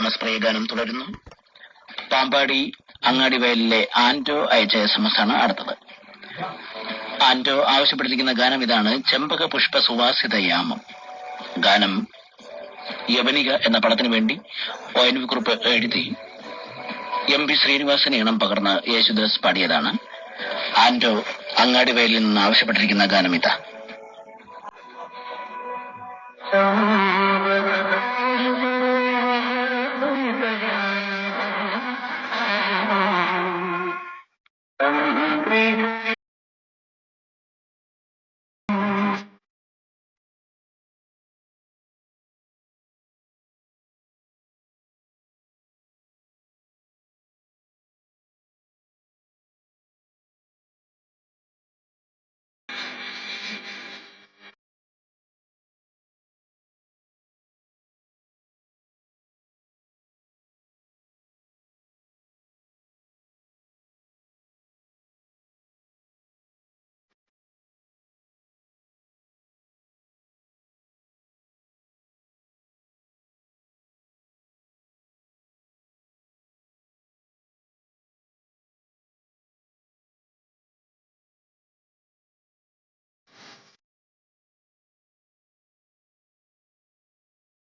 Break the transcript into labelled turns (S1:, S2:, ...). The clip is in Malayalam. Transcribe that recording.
S1: എസ് എം എസ് പ്രയോഗാനം തുടരുന്നു. പാമ്പാടി അങ്ങാടിവയലിലെ ആന്റോ അയച്ച എസ് എം എസ് ആണ് അടുത്തത്. ആന്റോ ആവശ്യപ്പെട്ടിരിക്കുന്ന ഗാനം ഇതാണ് ചെമ്പക പുഷ്പ സുവാസിതയാമം ഗാനം യവനിക എന്ന പടത്തിനു വേണ്ടി ഒ എൻ വി കുറിപ്പ് എഴുതി എം പി ശ്രീനിവാസൻ ഇണം പകർന്ന് യേശുദാസ് പാടിയതാണ്. ആന്റോ അങ്ങാടിവയലിൽ നിന്ന് ആവശ്യപ്പെട്ടിരിക്കുന്ന ഗാനം ഇതാ.